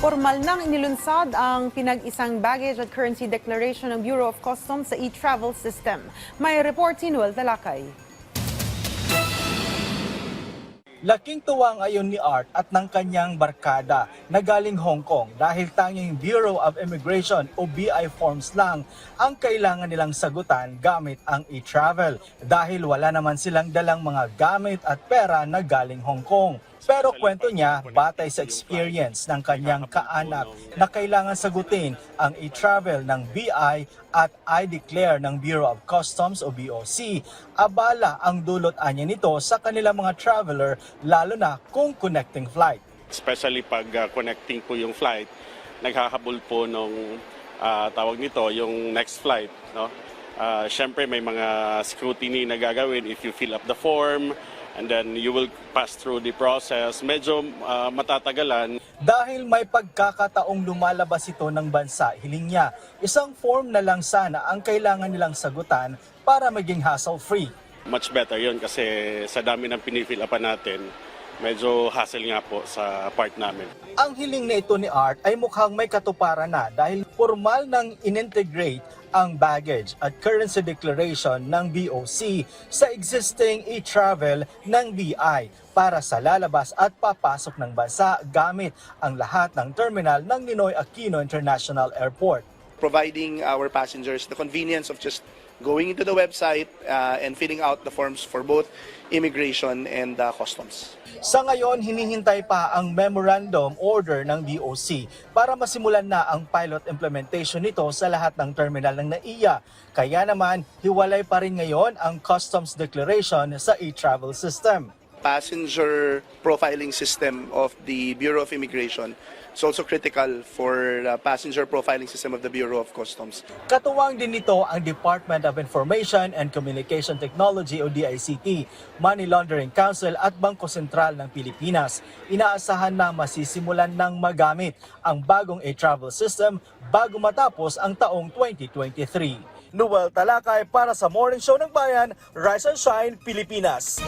Formal nang inilunsad ang pinag-isang baggage at currency declaration ng Bureau of Customs sa e-travel system. May report si Noel Talakay. Laking tuwa ngayon ni Art at ng kanyang barkada na galing Hong Kong dahil tanging Bureau of Immigration o BI forms lang ang kailangan nilang sagutan gamit ang e-travel dahil wala naman silang dalang mga gamit at pera na galing Hong Kong. Pero kwento niya, batay sa experience ng kanyang kaanak na kailangan sagutin ang e-travel ng BI at I-declare ng Bureau of Customs o BOC, abala ang dulot anya nito sa kanilang mga traveler lalo na kung connecting flight. especially pag uh, connecting po yung flight, naghahabol po nung ah, tawag nito, yung next flight. No? Ah, Siyempre may mga scrutiny na gagawin if you fill up the form and then you will pass through the process. Medyo ah, matatagalan. Dahil may pagkakataong lumalabas ito ng bansa, hiling niya, isang form na lang sana ang kailangan nilang sagutan para maging hassle-free. Much better yon kasi sa dami ng pinifill upan natin, medyo hassle nga po sa part namin. Ang hiling na ito ni Art ay mukhang may katuparan na dahil formal nang inintegrate ang baggage at currency declaration ng BOC sa existing e-travel ng BI para sa lalabas at papasok ng bansa gamit ang lahat ng terminal ng Ninoy Aquino International Airport. Providing our passengers the convenience of just going into the website uh, and filling out the forms for both immigration and uh, customs. Sa ngayon, hinihintay pa ang memorandum order ng DOC para masimulan na ang pilot implementation nito sa lahat ng terminal ng NAIA. Kaya naman, hiwalay pa rin ngayon ang customs declaration sa e-travel system. Passenger profiling system of the Bureau of Immigration is also critical for the passenger profiling system of the Bureau of Customs. Katuwang din nito ang Department of Information and Communication Technology o DICT, Money Laundering Council at Bangko Sentral ng Pilipinas. Inaasahan na masisimulan ng magamit ang bagong e-travel system bago matapos ang taong 2023. Noel Talakay para sa Morning Show ng Bayan, Rise and Shine, Pilipinas.